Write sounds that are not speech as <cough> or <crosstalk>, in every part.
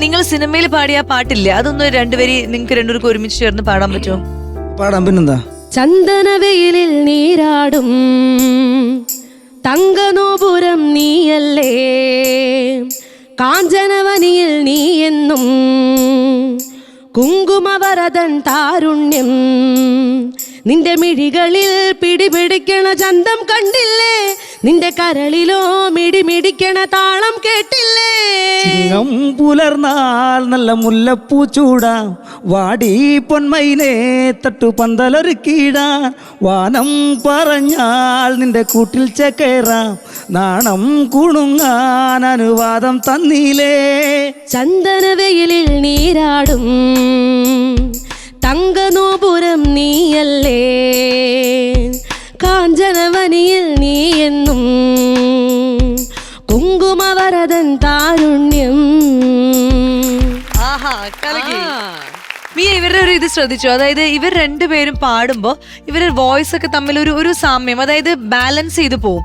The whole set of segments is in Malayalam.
നിങ്ങൾ സിനിമയിൽ പാടിയ ആ പാട്ടില്ലേ? അതൊന്ന് രണ്ടുപേരി നിങ്ങൾക്ക് രണ്ടുപേർക്ക് ഒരുമിച്ച് ചേർന്ന് പാടാൻ പറ്റുമോ? പാടാം പിന്നെന്താ? ചന്ദനവെയിലിൽ നീരാടും. തങ്കനോപുരം നീയല്ലേ? കാഞ്ചനവനിയിൽ നീ എന്നും കുങ്കുമവരതൻ താരുണ്യം. നിന്റെ മിഴികളിൽ പിടിപിടിക്കണ ചന്തം കണ്ടില്ലേ? നിന്റെ കരളിലോ മിടിമിടിക്കണ താളം കേട്ടില്ലേ? ചിങ്ങം പുലർന്നാൽ നല്ല മുല്ലപ്പൂ ചൂടാം. വാടി പൊന്മയിനെ തട്ടു പന്തലൊരുക്കിടാൻ വാനം പറഞ്ഞാൽ നിന്റെ കൂട്ടിൽ ചേക്കേറാം നാണം കുണുങ്ങാൻ അനുവാദം തന്നിലേ ചന്ദനവെയിലിൽ നീരാടും. തങ്കനോപുരം നീയല്ലേ? കാഞ്ചനവനിയിൽ നീ എന്നും കുങ്കുമവരതൻ താരുണ്യം. ആഹാ കലകി. മിയ ഇവരുടെ ഒരു ഇത് ശ്രദ്ധിച്ചു? അതായത് ഇവർ രണ്ടുപേരും പാടുമ്പോ ഇവരുടെ വോയിസ് ഒക്കെ തമ്മിൽ ഒരു ഒരു സാമ്യം അതായത് ബാലൻസ് ചെയ്ത് പോകും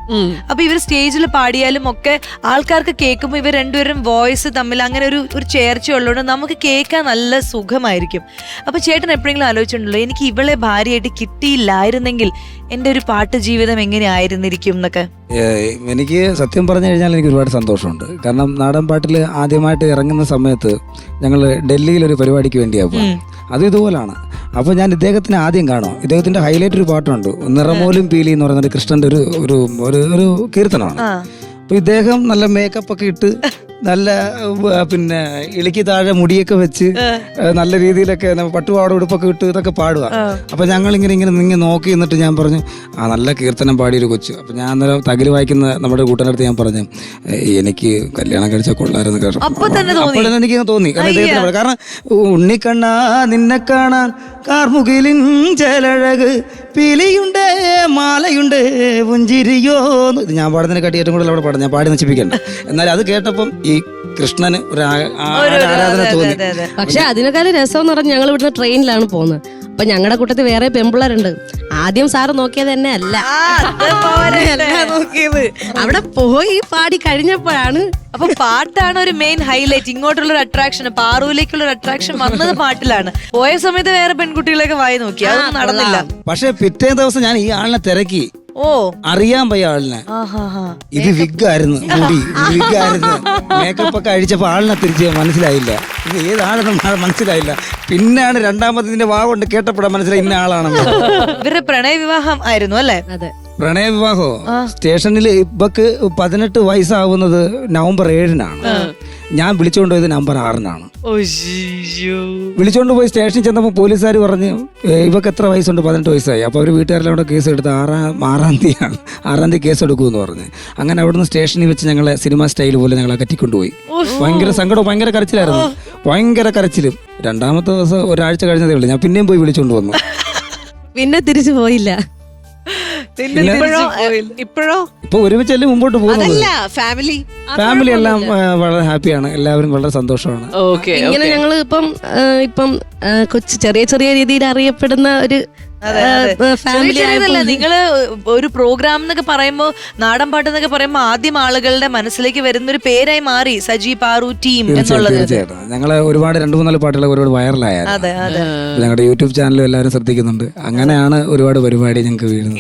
അപ്പൊ ഇവർ സ്റ്റേജിൽ പാടിയാലും ഒക്കെ ആൾക്കാർക്ക് കേൾക്കുമ്പോൾ ഇവർ രണ്ടുപേരും വോയിസ് തമ്മിൽ അങ്ങനെ ഒരു ഒരു ചേർച്ച ഉള്ളതുകൊണ്ട് നമുക്ക് കേൾക്കാൻ നല്ല സുഖമായിരിക്കും. അപ്പൊ ചേട്ടൻ എപ്പോഴെങ്കിലും ആലോചിച്ചിട്ടുണ്ടല്ലോ എനിക്ക് ഇവളെ ഭാര്യയായിട്ട് കിട്ടിയില്ലായിരുന്നെങ്കിൽ എന്റെ ഒരു പാട്ട് ജീവിതം എങ്ങനെ ആയിരുന്നിരിക്കും എന്നൊക്കെ? എനിക്ക് സത്യം പറഞ്ഞു കഴിഞ്ഞാൽ എനിക്ക് ഒരുപാട് സന്തോഷമുണ്ട്. കാരണം നാടൻ പാട്ടിൽ ആദ്യമായിട്ട് ഇറങ്ങുന്ന സമയത്ത് ഞങ്ങൾ ഡൽഹിയിൽ ഒരു പരിപാടിക്ക് വേണ്ടിയാണ് അത് ഇതുപോലാണ്. അപ്പോൾ ഞാൻ ഇദ്ദേഹത്തിന് ആദ്യം കാണും. ഇദ്ദേഹത്തിന്റെ ഹൈലൈറ്റ് ഒരു പാട്ടുണ്ട്. നിറമോലും പീലി എന്ന് പറയുന്ന ഒരു കൃഷ്ണന്റെ ഒരു ഒരു ഒരു കീർത്തനമാണ്. അപ്പൊ അപ്പോൾ ഇദ്ദേഹം നല്ല മേക്കപ്പ് ഒക്കെ ഇട്ട് <laughs> നല്ല പിന്നെ ഇളക്കി താഴെ മുടിയൊക്കെ വെച്ച് നല്ല രീതിയിലൊക്കെ പട്ടുപാട ഉടുപ്പൊക്കെ ഇട്ട് ഇതൊക്കെ പാടുക അപ്പൊ ഞങ്ങൾ ഇങ്ങനെ ഇങ്ങനെ നിങ്ങൾ നോക്കി നിന്നിട്ട് ഞാൻ പറഞ്ഞു ആ നല്ല കീർത്തനം പാടിയൊരു കൊച്ചു. അപ്പൊ ഞാൻ അന്നേരം തകിൽ വായിക്കുന്ന നമ്മുടെ കൂട്ടനടുത്ത് ഞാൻ പറഞ്ഞു "ഏയ്, എനിക്ക് കല്യാണം കഴിച്ച കൊള്ളാരെന്ന് കേട്ടോ. അപ്പൊ തന്നെ എനിക്ക് തോന്നി കാരണം പാടി. കാരണം ഉണ്ണിക്കണ്ണ നിന്നെ കാണാൻ കാർമുകിലിൻ ചേലഴക് പിലിയുണ്ട് മാലയുണ്ട് പുഞ്ചിരിയോ എന്ന്. ഇത് ഞാൻ പാടുന്നതിനെ കാട്ടി ഏറ്റവും കൂടുതൽ അവിടെ പാടാം. ഞാൻ പാടി നശിപ്പിക്കണ്ട. എന്നാൽ അത് കേട്ടപ്പം ഈ കൃഷ്ണന് ഒരു ആ- ആ- ആരാധന തോന്നി. അതെ, അതെ. പക്ഷെ അതിനേക്കാളും രസം എന്ന് പറഞ്ഞാൽ ഞങ്ങൾ ഇവിടുന്ന് ട്രെയിനിലാണ് പോകുന്നത്. അപ്പൊ ഞങ്ങളുടെ കൂട്ടത്തിൽ വേറെ പെമ്പിള്ളേരുണ്ട് ആദ്യം സാറ് നോക്കിയത് തന്നെ അല്ല നോക്കിയത്. അവിടെ പോയി പാടി കഴിഞ്ഞപ്പോഴാണ്. അപ്പൊ പാട്ടാണ് ഒരു മെയിൻ ഹൈലൈറ്റ് ഇങ്ങോട്ടുള്ള ഒരു അട്രാക്ഷൻ പാറൂലേക്കുള്ള ഒരു അട്രാക്ഷൻ വന്നത് പാട്ടിലാണ്. പോയ സമയത്ത് വേറെ പെൺകുട്ടികളൊക്കെ വായി നോക്കി. അതൊന്നും നടന്നില്ല. പക്ഷെ പിറ്റേ ദിവസം ഞാൻ ഈ ആളിനെ തിരക്കി. ഓ. അറിയാൻ പയ്യ ആളിനെ. ആഹാ ഇത് വിഗായിരുന്നു മുടി വിഗായിരുന്നു. മേക്കപ്പ് ഒക്കെ അഴിച്ചപ്പോ ആളിനെ തിരിച്ച് മനസ്സിലായില്ല. ഇത് ഏതാണെന്ന് മനസ്സിലായില്ല. പിന്നെയാണ് രണ്ടാമത് ഇതിന്റെ വാ കൊണ്ട് കേട്ടപ്പെടാൻ മനസ്സിലായി ഇന്ന ആളാണെന്ന്. ഇവരുടെ പ്രണയ വിവാഹം ആയിരുന്നു അല്ലേ? അതെ. പ്രണയ വിവാഹോ സ്റ്റേഷനിൽ ഇവക്ക് പതിനെട്ട് വയസ്സാവുന്നത് നവംബർ ഏഴിനാണ്. ഞാൻ വിളിച്ചുകൊണ്ട് പോയത് നമ്പർ ആറിനാണ്. വിളിച്ചോണ്ട് പോയി സ്റ്റേഷനിൽ ചെന്നപ്പോൾ പോലീസുകാർ പറഞ്ഞ് ഇവക്ക് എത്ര വയസ്സുണ്ട്? പതിനെട്ട് വയസ്സായി. അപ്പോൾ അവർ വീട്ടുകാരെല്ലാം കൂടെ കേസ് എടുത്ത് ആറാം ആറാം തീയതിയാണ് ആറാം തീയതി കേസ് എടുക്കുമെന്ന് പറഞ്ഞ്. അങ്ങനെ അവിടുന്ന് സ്റ്റേഷനിൽ വെച്ച് ഞങ്ങളെ സിനിമ സ്റ്റൈൽ പോലെ ഞങ്ങളെ കറ്റിക്കൊണ്ടുപോയി ഭയങ്കര സങ്കടം ഭയങ്കര കരച്ചിലായിരുന്നു. ഭയങ്കര കരച്ചിലും. രണ്ടാമത്തെ ദിവസം ഒരാഴ്ച കഴിഞ്ഞതേ ഉള്ളൂ. ഞാൻ പിന്നെയും പോയി വിളിച്ചോണ്ട് വന്നു. <laughs> പിന്നെ തിരിച്ചു പോയില്ല. ഇപ്പോഴോ തിരിച്ച് പോയില്ല. ഇപ്പോഴോ ഇപ്പൊ ഒരുമിച്ചല്ലേ മുമ്പോട്ട് പോകുന്നത് അതല്ല ഫാമിലി ഫാമിലി എല്ലാം വളരെ ഹാപ്പിയാണ്. എല്ലാവരും വളരെ സന്തോഷമാണ്. ഓക്കെ ഇങ്ങനെ ഞങ്ങൾ ഇപ്പം ഇപ്പം കൊച്ചു ചെറിയ ചെറിയ രീതിയിൽ അറിയപ്പെടുന്ന ഒരു ഫാമിലി നിങ്ങൾ ഒരു പ്രോഗ്രാം എന്നൊക്കെ പറയുമ്പോ നാടൻ പാട്ട് എന്നൊക്കെ പറയുമ്പോ ആദ്യം ആളുകളുടെ മനസ്സിലേക്ക് വരുന്ന ഒരു പേരായി മാറി സജി പാറു ടീം എന്നുള്ളത്. തീർച്ചയായിട്ടും. ഞങ്ങൾ ഒരുപാട് രണ്ടു മൂന്നാൽ പാട്ടുകൾ ഒരുപാട് വൈറലായ അതെ അതെ. ഞങ്ങളുടെ യൂട്യൂബ് ചാനലും എല്ലാവരും ശ്രദ്ധിക്കുന്നുണ്ട്. അങ്ങനെയാണ് ഒരുപാട് പരിപാടി ഞങ്ങൾക്ക് വീഴുന്നത്.